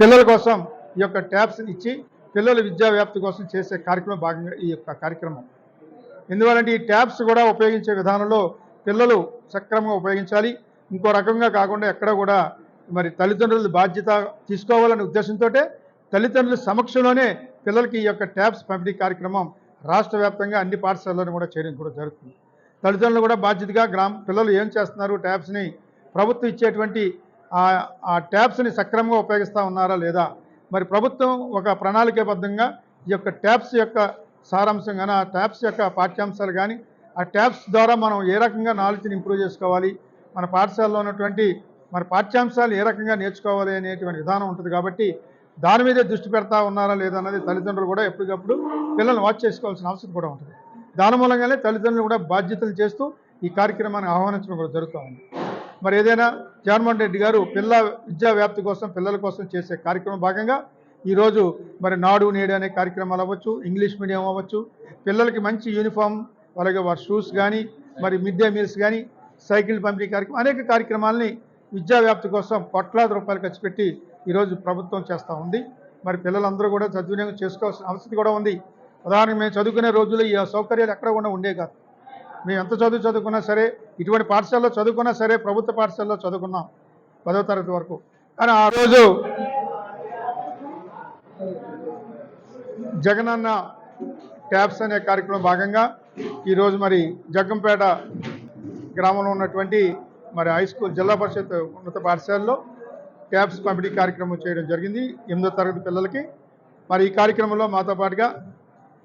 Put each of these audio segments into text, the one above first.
పిల్లల కోసం ఈ యొక్క ట్యాబ్స్ని ఇచ్చి పిల్లల విద్యా వ్యాప్తి కోసం చేసే కార్యక్రమం భాగంగా ఈ యొక్క కార్యక్రమం. ఎందువలంటే ఈ ట్యాబ్స్ కూడా ఉపయోగించే విధానంలో పిల్లలు సక్రమంగా ఉపయోగించాలి. ఇంకో రకంగా కాకుండా ఎక్కడ కూడా మరి తల్లిదండ్రుల బాధ్యత తీసుకోవాలనే ఉద్దేశంతో తల్లిదండ్రుల సమక్షంలోనే పిల్లలకి ఈ యొక్క ట్యాబ్స్ పంపిణీ కార్యక్రమం రాష్ట్ర వ్యాప్తంగా అన్ని పాఠశాలలను కూడా చేయడం కూడా జరుగుతుంది. తల్లిదండ్రులు కూడా బాధ్యతగా గ్రామ పిల్లలు ఏం చేస్తున్నారు? ట్యాబ్స్ని ప్రభుత్వం ఇచ్చేటువంటి ఆ- ట్యాప్స్ని ట్యాబ్స్ని సక్రమంగా ఉపయోగిస్తూ ఉన్నారా లేదా? మరి ప్రభుత్వం ఒక ప్రణాళికాబద్ధంగా ఈ యొక్క ట్యాప్స్ యొక్క సారాంశం కానీ ఆ ట్యాప్స్ యొక్క పాఠ్యాంశాలు కానీ ఆ ట్యాప్స్ ద్వారా మనం ఏ రకంగా నాలెడ్జ్ని ఇంప్రూవ్ చేసుకోవాలి? మన పాఠశాలలో ఉన్నటువంటి మన పాఠ్యాంశాలు ఏ రకంగా నేర్చుకోవాలి అనేటువంటి విధానం ఉంటుంది కాబట్టి దాని మీదే దృష్టి పెడతా ఉన్నారా లేదా అన్నది తల్లిదండ్రులు కూడా ఎప్పటికప్పుడు పిల్లల్ని వాచ్ చేసుకోవాల్సిన అవసరం కూడా ఉంటుంది. దాని మూలంగానే తల్లిదండ్రులు కూడా బాధ్యతలు చేస్తూ ఈ కార్యక్రమాన్ని ఆహ్వానించడం కూడా జరుగుతూ ఉంది. మరి ఏదైనా జగన్మోహన్ రెడ్డి గారు పిల్ల విద్యా వ్యాప్తి కోసం పిల్లల కోసం చేసే కార్యక్రమం భాగంగా ఈరోజు మరి నాడు నేడు అనే కార్యక్రమాలు అవ్వచ్చు ఇంగ్లీష్ మీడియం అవ్వచ్చు. పిల్లలకి మంచి యూనిఫామ్ అలాగే వారి షూస్ కానీ మరి మిడ్ డే మీల్స్ కానీ సైకిల్ పంపిణీ కార్యక్రమం అనేక కార్యక్రమాలని విద్యా వ్యాప్తి కోసం కోట్లాది రూపాయలు ఖర్చు పెట్టి ఈరోజు ప్రభుత్వం చేస్తూ ఉంది. మరి పిల్లలందరూ కూడా సద్వినియోగం చేసుకోవాల్సిన అవసరం కూడా ఉంది. ఉదాహరణకు మేము చదువుకునే రోజుల్లో ఈ సౌకర్యాలు ఎక్కడ కూడా ఉండే కాదు. మేము ఎంత చదువు చదువుకున్నా సరే ఇటువంటి పాఠశాలలో చదువుకున్నా సరే ప్రభుత్వ పాఠశాలలో చదువుకున్నాం పదవ తరగతి వరకు. కానీ ఆ రోజు జగనన్న ట్యాబ్స్ అనే కార్యక్రమం భాగంగా ఈరోజు మరి జగ్గంపేట గ్రామంలో ఉన్నటువంటి మరి హై స్కూల్ జిల్లా పరిషత్ ఉన్నత పాఠశాలలో ట్యాబ్స్ పంపిణీ కార్యక్రమం చేయడం జరిగింది ఎనిమిదో తరగతి పిల్లలకి. మరి ఈ కార్యక్రమంలో మాతో పాటుగా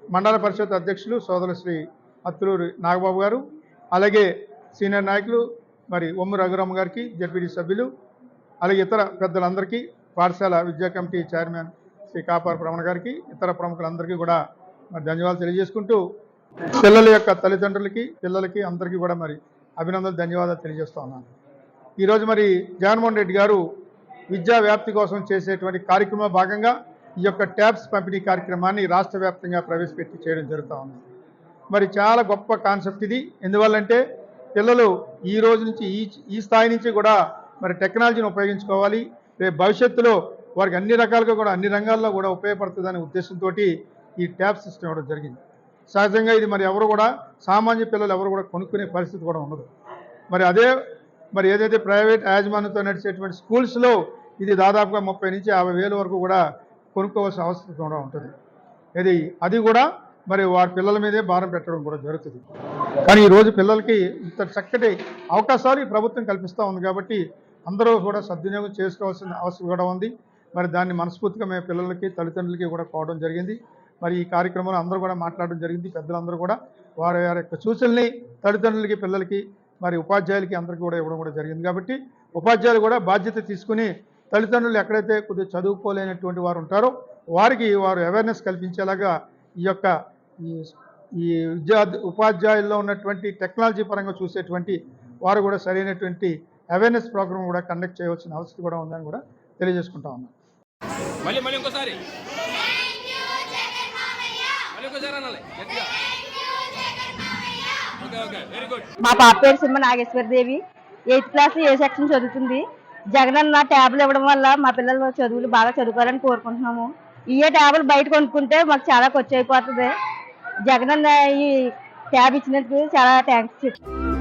మండల పరిషత్ అధ్యక్షులు సోదరు శ్రీ అత్తులూరి నాగబాబు గారు అలాగే సీనియర్ నాయకులు మరి ఒమ్ము రఘురామ గారికి జడ్పీటీ సభ్యులు అలాగే ఇతర పెద్దలందరికీ పాఠశాల విద్యా కమిటీ చైర్మన్ శ్రీ కాపార రమణ గారికి ఇతర ప్రముఖులందరికీ కూడా మరి ధన్యవాదాలు తెలియజేసుకుంటూ పిల్లల యొక్క తల్లిదండ్రులకి పిల్లలకి అందరికీ కూడా మరి అభినందనలు ధన్యవాదాలు తెలియజేస్తా ఉన్నాను. ఈరోజు మరి జగన్మోహన్ రెడ్డి గారు విద్యా వ్యాప్తి కోసం చేసేటువంటి కార్యక్రమం భాగంగా ఈ యొక్క ట్యాబ్స్ పంపిణీ కార్యక్రమాన్ని రాష్ట్ర వ్యాప్తంగా ప్రవేశపెట్టి చేయడం జరుగుతూ ఉంది. మరి చాలా గొప్ప కాన్సెప్ట్ ఇది. ఎందువల్లంటే పిల్లలు ఈ రోజు నుంచి ఈ ఈ స్థాయి నుంచి కూడా మరి టెక్నాలజీని ఉపయోగించుకోవాలి. రేపు భవిష్యత్తులో వారికి అన్ని రకాలుగా కూడా అన్ని రంగాల్లో కూడా ఉపయోగపడుతుందనే ఉద్దేశంతో ఈ ట్యాబ్ సిస్టమ్ ఇవ్వడం జరిగింది. సహజంగా ఇది మరి ఎవరు కూడా సామాన్య పిల్లలు ఎవరు కూడా కొనుక్కునే పరిస్థితి కూడా ఉండదు. మరి అదే మరి ఏదైతే ప్రైవేట్ యాజమాన్యంతో నడిచేటువంటి స్కూల్స్లో ఇది దాదాపుగా ముప్పై నుంచి యాభై వరకు కూడా కొనుక్కోవాల్సిన అవసరం కూడా ఉంటుంది. ఇది అది కూడా మరి వారి పిల్లల మీదే భారం పెట్టడం కూడా జరుగుతుంది. కానీ ఈరోజు పిల్లలకి ఇంత చక్కటి అవకాశాలు ఈ ప్రభుత్వం కల్పిస్తూ ఉంది కాబట్టి అందరూ కూడా సద్వినియోగం చేసుకోవాల్సిన అవసరం కూడా ఉంది. మరి దాన్ని మనస్ఫూర్తిగా మేము పిల్లలకి తల్లిదండ్రులకి కూడా కోవడం జరిగింది. మరి ఈ కార్యక్రమంలో అందరూ కూడా మాట్లాడడం జరిగింది. పెద్దలందరూ కూడా వారి వారి యొక్క సూచనల్ని తల్లిదండ్రులకి పిల్లలకి మరి ఉపాధ్యాయులకి అందరికీ కూడా ఇవ్వడం కూడా జరిగింది కాబట్టి ఉపాధ్యాయులు కూడా బాధ్యత తీసుకుని తల్లిదండ్రులు ఎక్కడైతే కొద్దిగా చదువుకోలేనటువంటి వారు ఉంటారో వారికి వారు అవేర్నెస్ కల్పించేలాగా ఈ యొక్క ఈ ఈ విద్యా ఉపాధ్యాయుల్లో ఉన్నటువంటి టెక్నాలజీ పరంగా చూసేటువంటి వారు కూడా సరైనటువంటి అవేర్నెస్ ప్రోగ్రామ్ కూడా కండక్ట్ చేయవలసిన అవసరం కూడా ఉందని కూడా తెలియజేసుకుంటా ఉన్నాను మళ్ళీ మళ్ళీ ఇంకోసారి. మళ్ళీ ఇంకోసారి అనాలి. గట్టిగా. Okay okay. వెరీ గుడ్ మా పాప పేరు Simha Nageswaradevi eighth class A section చదువుతుంది? జగనన్న ట్యాబ్లు ఇవ్వడం వల్ల మా పిల్లలు చదువులు బాగా చదువుకోవాలని కోరుకుంటున్నాము. ఇయే ట్యాబ్లు బయట కొనుక్కుంటే మాకు చాలా ఖర్చు అయిపోతుంది. జగనన్న ఈ ట్యాబ్ ఇచ్చినందుకు చాలా థ్యాంక్స్ చెప్తాను